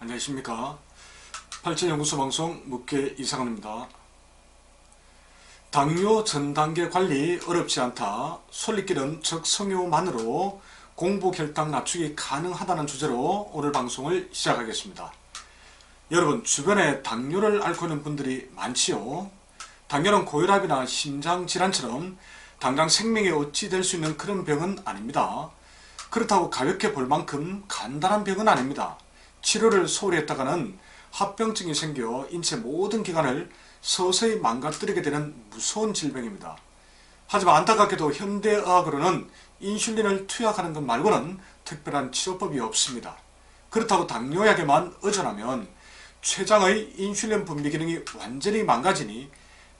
안녕하십니까. 발전연구소 방송 묵계 이상원입니다. 당뇨 전 단계 관리 어렵지 않다. 솔리길은 적성효만으로 공복 혈당 낮추기 가능하다는 주제로 오늘 방송을 시작하겠습니다. 여러분 주변에 당뇨를 앓고 있는 분들이 많지요. 당뇨는 고혈압이나 심장질환처럼 당장 생명에 어찌 될 수 있는 그런 병은 아닙니다. 그렇다고 가볍게 볼 만큼 간단한 병은 아닙니다. 치료를 소홀히 했다가는 합병증이 생겨 인체 모든 기관을 서서히 망가뜨리게 되는 무서운 질병입니다. 하지만 안타깝게도 현대의학으로는 인슐린을 투약하는 것 말고는 특별한 치료법이 없습니다. 그렇다고 당뇨약에만 의존하면 췌장의 인슐린 분비 기능이 완전히 망가지니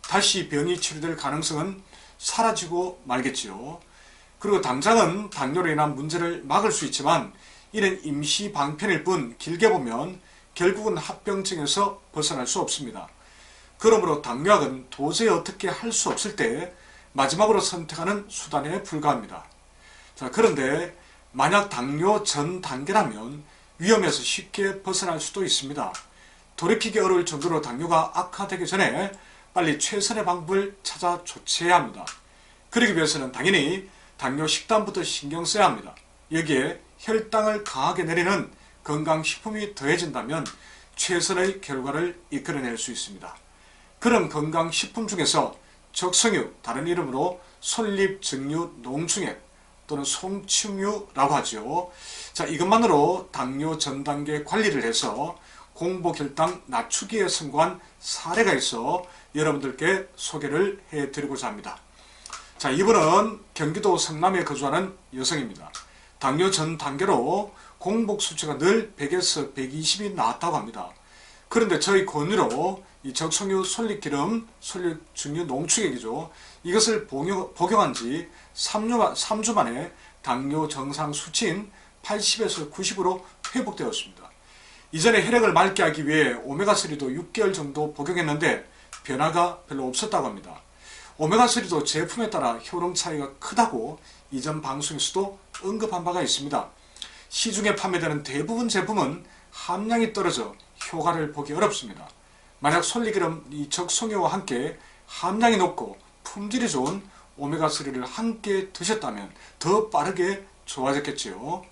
다시 병이 치료될 가능성은 사라지고 말겠지요. 그리고 당장은 당뇨로 인한 문제를 막을 수 있지만 이는 임시 방편일 뿐 길게 보면 결국은 합병증에서 벗어날 수 없습니다. 그러므로 당뇨약은 도저히 어떻게 할 수 없을 때 마지막으로 선택하는 수단에 불과합니다. 자, 그런데 만약 당뇨 전 단계라면 위험에서 쉽게 벗어날 수도 있습니다. 돌이키기 어려울 정도로 당뇨가 악화되기 전에 빨리 최선의 방법을 찾아 조치해야 합니다. 그러기 위해서는 당연히 당뇨 식단부터 신경 써야 합니다. 여기에 혈당을 강하게 내리는 건강식품이 더해진다면 최선의 결과를 이끌어낼 수 있습니다. 그런 건강식품 중에서 적성유, 다른 이름으로 솔잎증류 농충액 또는 송충유라고 하죠. 자, 이것만으로 당뇨 전 단계 관리를 해서 공복 혈당 낮추기에 성공한 사례가 있어 여러분들께 소개를 해드리고자 합니다. 자, 이분은 경기도 성남에 거주하는 여성입니다. 당뇨 전 단계로 공복 수치가 늘 100에서 120이 나왔다고 합니다. 그런데 저희 권유로 이 적성유 솔잎기름, 솔잎중유 농축액이죠. 이것을 복용, 복용 한 지 3주, 3주 만에 당뇨 정상 수치인 80에서 90으로 회복되었습니다. 이전에 혈액을 맑게 하기 위해 오메가3도 6개월 정도 복용했는데 변화가 별로 없었다고 합니다. 오메가3도 제품에 따라 효능 차이가 크다고 이전 방송에서도 언급한 바가 있습니다. 시중에 판매되는 대부분 제품은 함량이 떨어져 효과를 보기 어렵습니다. 만약 솔리기름 이 적성효와 함께 함량이 높고 품질이 좋은 오메가3를 함께 드셨다면 더 빠르게 좋아졌겠지요.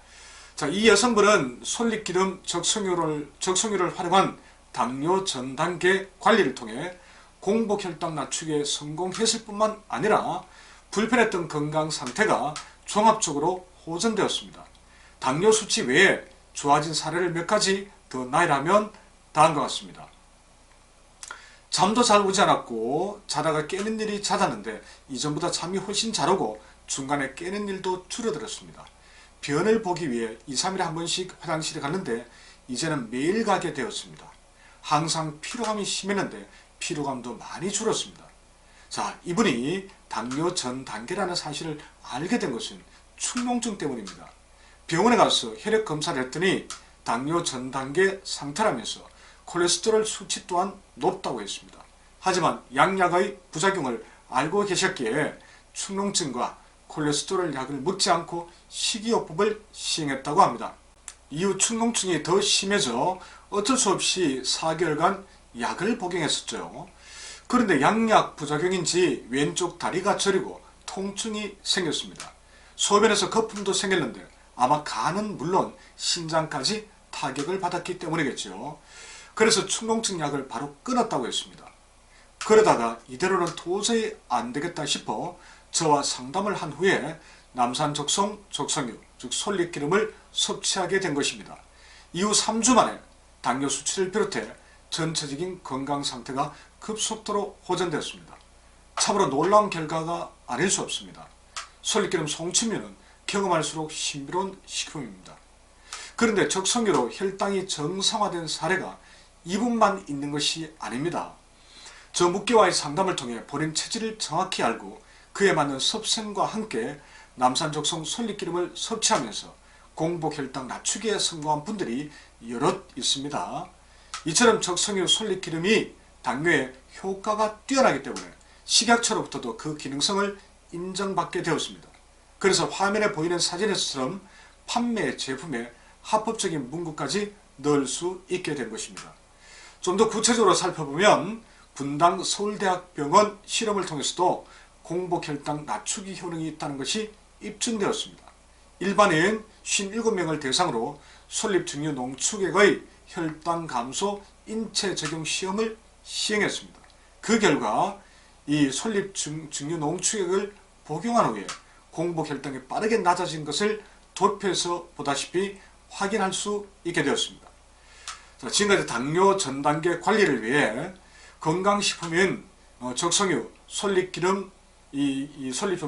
자, 이 여성분은 솔잎기름 적성유를, 적성유를 활용한 당뇨 전 단계 관리를 통해 공복 혈당 낮추기에 성공했을 뿐만 아니라 불편했던 건강 상태가 종합적으로 호전되었습니다. 당뇨 수치 외에 좋아진 사례를 몇 가지 더 나열하면 다음과 같습니다. 잠도 잘 오지 않았고 자다가 깨는 일이 잦았는데 이전보다 잠이 훨씬 잘 오고 중간에 깨는 일도 줄어들었습니다. 변을 보기 위해 2, 3일에 한 번씩 화장실에 갔는데 이제는 매일 가게 되었습니다. 항상 피로감이 심했는데 피로감도 많이 줄었습니다. 자, 이분이 당뇨 전 단계라는 사실을 알게 된 것은 축농증 때문입니다. 병원에 가서 혈액 검사를 했더니 당뇨 전 단계 상태라면서 콜레스테롤 수치 또한 높다고 했습니다. 하지만 양약의 부작용을 알고 계셨기에 축농증과 콜레스테롤 약을 먹지 않고 식이요법을 시행했다고 합니다. 이후 축농증이 더 심해져 어쩔 수 없이 4개월간 약을 복용했었죠. 그런데 양약 부작용인지 왼쪽 다리가 저리고 통증이 생겼습니다. 소변에서 거품도 생겼는데 아마 간은 물론 신장까지 타격을 받았기 때문이겠죠. 그래서 축농증 약을 바로 끊었다고 했습니다. 그러다가 이대로는 도저히 안 되겠다 싶어 저와 상담을 한 후에 남산 적성 적성유 즉 솔잎기름을 섭취하게 된 것입니다. 이후 3주 만에 당뇨 수치를 비롯해 전체적인 건강 상태가 급속도로 호전되었습니다. 참으로 놀라운 결과가 아닐 수 없습니다. 솔잎기름 송침류는 경험할수록 신비로운 식품입니다. 그런데 적성유로 혈당이 정상화된 사례가 이분만 있는 것이 아닙니다. 저 묵계와의 상담을 통해 본인 체질을 정확히 알고 그에 맞는 섭생과 함께 남산 적성 솔잎기름을 섭취하면서 공복 혈당 낮추기에 성공한 분들이 여럿 있습니다. 이처럼 적성유 솔잎기름이 당뇨에 효과가 뛰어나기 때문에 식약처로부터도 그 기능성을 인정받게 되었습니다. 그래서 화면에 보이는 사진에서처럼 판매 제품에 합법적인 문구까지 넣을 수 있게 된 것입니다. 좀 더 구체적으로 살펴보면 분당 서울대학병원 실험을 통해서도 공복 혈당 낮추기 효능이 있다는 것이 입증되었습니다. 일반인 57명을 대상으로 솔립증류 농축액의 혈당 감소 인체 적용 시험을 시행했습니다. 그 결과 이 솔립증류 농축액을 복용한 후에 공복 혈당이 빠르게 낮아진 것을 도표에서 보다시피 확인할 수 있게 되었습니다. 자, 지금까지 당뇨 전 단계 관리를 위해 건강식품인 어, 적성유, 솔잎기름, 이, 이 솔잎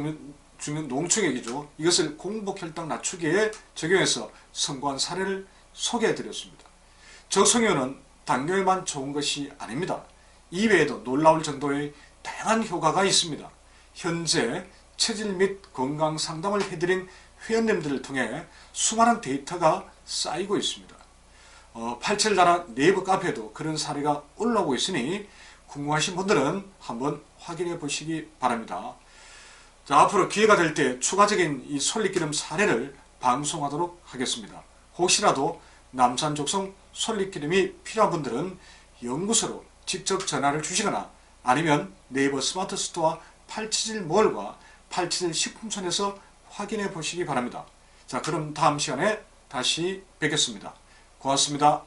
중은 농축액이죠. 이것을 공복 혈당 낮추기에 적용해서 성공한 사례를 소개해 드렸습니다. 적성유는 당뇨에만 좋은 것이 아닙니다. 이외에도 놀라울 정도의 다양한 효과가 있습니다. 현재 체질 및 건강 상담을 해드린 회원님들을 통해 수많은 데이터가 쌓이고 있습니다. 어, 87나라 네이버 카페에도 그런 사례가 올라오고 있으니 궁금하신 분들은 한번 확인해 보시기 바랍니다. 자, 앞으로 기회가 될 때 추가적인 이 솔잎기름 사례를 방송하도록 하겠습니다. 혹시라도 남산 적성 솔잎기름이 필요한 분들은 연구소로 직접 전화를 주시거나 아니면 네이버 스마트 스토어 871몰과 871 식품촌에서 확인해 보시기 바랍니다. 자, 그럼 다음 시간에 다시 뵙겠습니다. 고맙습니다.